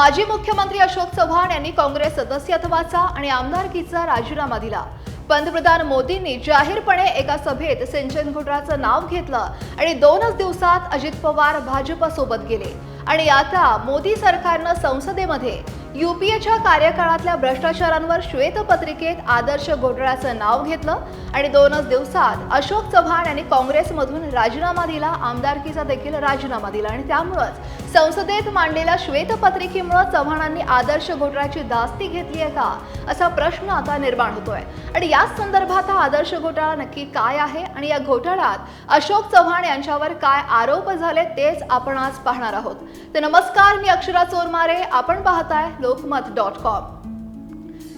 माजी मुख्यमंत्री अशोक चव्हाण यांनी काँग्रेस सदस्यत्वाचा आणि आमदारकीचा राजीनामा दिला. पंतप्रधान मोदींनी जाहीरपणे एका सभेत सिंचन घोटाळाचं नाव घेतलं आणि दोनच दिवसात अजित पवार भाजपसोबत गेले. आणि आता मोदी सरकारनं संसदेमध्ये युपीएच्या कार्यकाळातल्या भ्रष्टाचारांवर श्वेतपत्रिकेत आदर्श घोटाळ्याचं नाव घेतलं आणि दोनच दिवसात अशोक चव्हाण यांनी काँग्रेसमधून राजीनामा दिला आमदारकीचा देखील राजीनामा दिला. आणि त्यामुळंच संसदेत मांडलेल्या श्वेतपत्रिकेमुळं चव्हाणांनी आदर्श घोटाळ्याची दास्ती घेतली आहे का? असा प्रश्न आता निर्माण होतोय. आणि याच संदर्भात हा आदर्श घोटाळा नक्की काय आहे? आणि या घोटाळ्यात अशोक चव्हाण यांच्यावर काय आरोप झाले तेच आपण आज पाहणार आहोत. तर नमस्कार मी अक्षरा चोरमारे. आपण पाहताय लोकमत डॉट कॉम.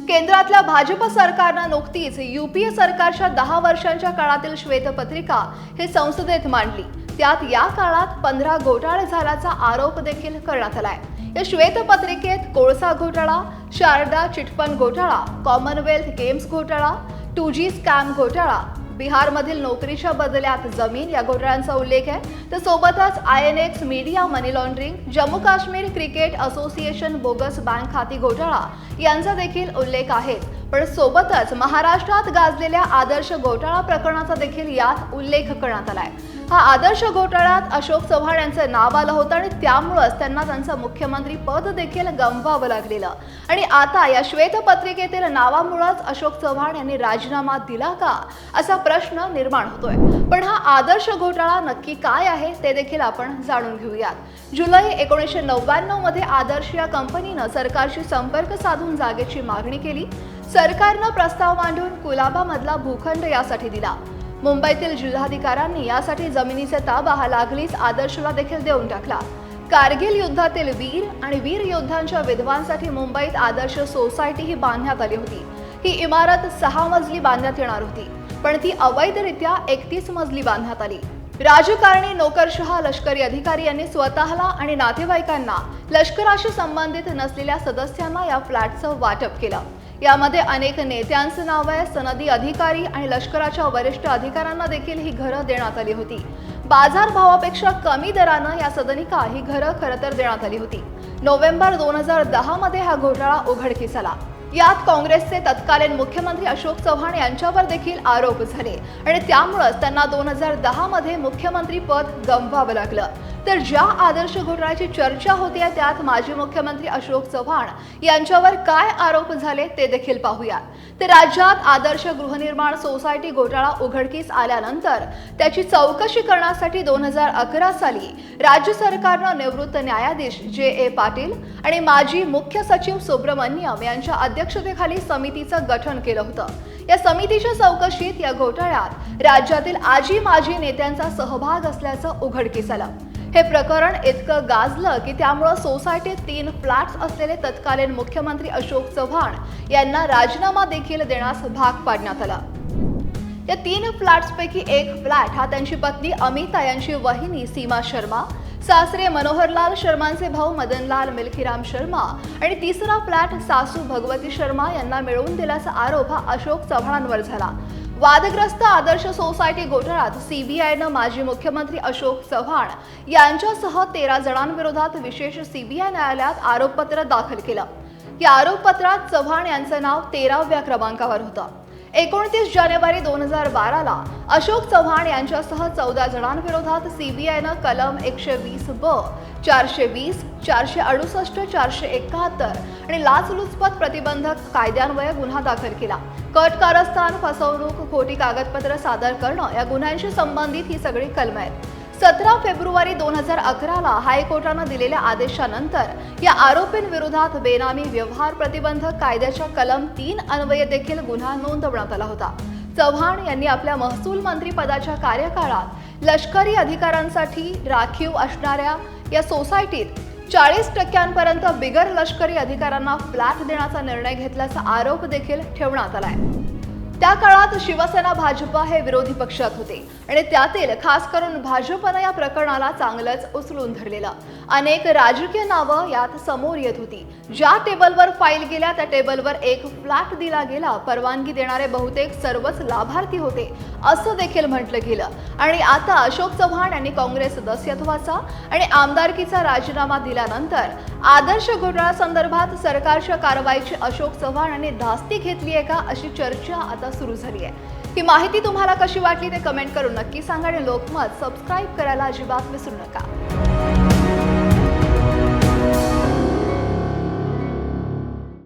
केंद्रातल्या भाजप सरकारनं नुकतीच युपीए सरकारच्या दहा वर्षांच्या काळातील श्वेतपत्रिका हे संसदेत मांडली. त्यात या काळात पंधरा घोटाळे झाल्याचा आरोप देखील करण्यात आलाय. या श्वेतपत्रिकेत कोळसा घोटाळा शारदा चिटफंड घोटाळा कॉमनवेल्थ गेम्स घोटाळा टू जी स्कॅम घोटाळा बिहारमधील नोकरीच्या बदल्यात जमीन या घोटाळ्यांचा उल्लेख आहे. तर सोबतच I N X media money laundering Jammu Kashmir cricket association bogus bank खाती घोटाळा यांचा देखील उल्लेख आहे. पण सोबतच महाराष्ट्रात गाजलेल्या आदर्श घोटाळा प्रकरणाचा देखील यात उल्लेख करण्यात आला आहे हा आदर्श घोटाळ्यात अशोक चव्हाण यांचं नाव आलं होतं आणि त्यामुळंच त्यांना त्यांचं मुख्यमंत्री पद देखील गमवावं लागलेलं. आणि आता या श्वेतपत्रिकेतील नावामुळंच अशोक चव्हाण यांनी राजीनामा दिला का? असा प्रश्न निर्माण होतोय. पण हा आदर्श घोटाळा नक्की काय आहे ते देखील आपण जाणून घेऊयात. जुलै एकोणीसशे नव्याण्णवमध्ये आदर्श या कंपनीनं सरकारशी संपर्क साधून जागेची मागणी केली. सरकारनं प्रस्ताव मांडून कुलाबामधला भूखंड यासाठी दिला. मुंबईतील जिल्हाधिकाऱ्यांनी यासाठी जमिनीचा ताबा हा लागलीच आदर्शला देखील देऊन टाकला. कारगिल युद्धातील वीर आणि वीर योद्ध्यांच्या विधवांसाठी मुंबईत आदर्श सोसायटी ही बांधण्यात आली होती. ही इमारत सहा मजली बांधण्यात येणार होती पण ती अवैधरित्या एकतीस मजली बांधण्यात आली. राजकारणी नोकरशहा लष्करी अधिकारी यांनी स्वतःला आणि नातेवाईकांना लष्कराशी संबंधित नसलेल्या सदस्यांना या फ्लॅटचं वाटप केलं. यामध्ये अनेक नेत्यांचं नाव आहे सनदी अधिकारी आणि लष्कराच्या वरिष्ठ अधिकाऱ्यांना देखील ही घरं देण्यात आली होती. बाजार भावापेक्षा कमी दरानं या सदनिका ही घरं खरं तर देण्यात आली होती. नोव्हेंबर दोन हजार दहा मध्ये हा घोटाळा उघडकीस आला यात काँग्रेसचे तत्कालीन मुख्यमंत्री अशोक चव्हाण यांच्यावर देखील आरोप झाले आणि त्यामुळंच त्यांना दोन हजार दहा मध्ये मुख्यमंत्री पद गमवावं लागलं. तर ज्या आदर्श घोटाळ्याची चर्चा होती त्यात माजी मुख्यमंत्री अशोक चव्हाण यांच्यावर काय आरोप झाले ते देखील पाहूयात. तर राज्यात आदर्श गृहनिर्माण सोसायटी घोटाळा उघडकीस आल्यानंतर त्याची चौकशी करण्यासाठी दोन हजार अकरा साली राज्य सरकारनं निवृत्त न्यायाधीश जे ए पाटील आणि माजी मुख्य सचिव सुब्रमण्यम यांच्या अध्यक्षतेखाली समितीचं गठन केलं होतं. या समितीच्या चौकशीत या घोटाळ्यात राज्यातील आजी माजी नेत्यांचा सहभाग असल्याचं उघडकीस आलं. हे प्रकरण इतकं गाजलं की त्यामुळं सोसायटीत तीन फ्लॅट्स असलेले तत्कालीन मुख्यमंत्री अशोक चव्हाण यांना राजीनामा देखील देण्यास भाग पाडण्यात आला. या तीन फ्लॅट्सपैकी एक फ्लॅट हा त्यांची पत्नी अमिता यांची वहिनी सीमा शर्मा सासरे मनोहरलाल शर्मांचे भाऊ मदनलाल मिल्खीराम शर्मा आणि तिसरा फ्लॅट सासू भगवती शर्मा यांना मिळवून दिल्याचा आरोप हा अशोक चव्हाणांवर झाला. वादग्रस्त आदर्श सोसायटी घोटाळ्यात सीबीआयनं माजी मुख्यमंत्री अशोक चव्हाण यांच्यासह तेरा जणांविरोधात विशेष सीबीआय न्यायालयात आरोपपत्र दाखल केलं. या आरोपपत्रात चव्हाण यांचं नाव तेराव्या क्रमांकावर होतं. एकोणतीस जानेवारी दोन हजार बाराला अशोक चव्हाण यांच्यासह चौदा जणांविरोधात सीबीआयनं कलम एकशे वीस ब चारशे वीस चारशे अडुसष्ट चारशे एकाहत्तर आणि लाचलुचपत प्रतिबंधक कायद्यान्वये गुन्हा दाखल केला. कट कारस्थान फसवणूक खोटी कागदपत्र सादर करणं या गुन्ह्यांशी संबंधित ही सगळी कलम आहेत. सतरा फेब्रुवारी दोन हजार अकराला हायकोर्टानं दिलेल्या आदेशानंतर या आरोपींविरोधात बेनामी व्यवहार प्रतिबंधक कायद्याच्या कलम तीन अन्वये देखील गुन्हा नोंदवण्यात आला होता. चव्हाण यांनी आपल्या महसूल मंत्री पदाच्या कार्यकाळात लष्करी अधिकाऱ्यांसाठी राखीव असणाऱ्या या सोसायटीत चाळीस टक्क्यांपर्यंत बिगर लष्करी अधिकाऱ्यांना फ्लॅट देण्याचा निर्णय घेतल्याचा आरोप देखील ठेवण्यात आलाय. त्या काळात शिवसेना भाजप हे विरोधी पक्षात होते. आणि त्यातील खास करून भाजपनं या प्रकरणाला चांगलंच उचलून धरलेलं. अनेक राजकीय नावं यात समोर येत होती. ज्या टेबलवर फाईल गेल्या त्या टेबलवर एक फ्लॅट दिला गेला. परवानगी देणारे बहुतेक सर्वच लाभार्थी होते असं देखील म्हटलं गेलं. आणि आता अशोक चव्हाण यांनी काँग्रेस सदस्यत्वाचा आणि आमदारकीचा राजीनामा दिल्यानंतर आदर्श घोटाळा संदर्भात सरकारच्या कारवाईची अशोक चव्हाण यांनी धास्ती घेतली आहे का अशी चर्चा आता सुरू झाली आहे. ही माहिती तुम्हाला कशी वाटली ते कमेंट करून नक्की सांगा आणि लोकमत सबस्क्राईब करायला अजिबात विसरू नका.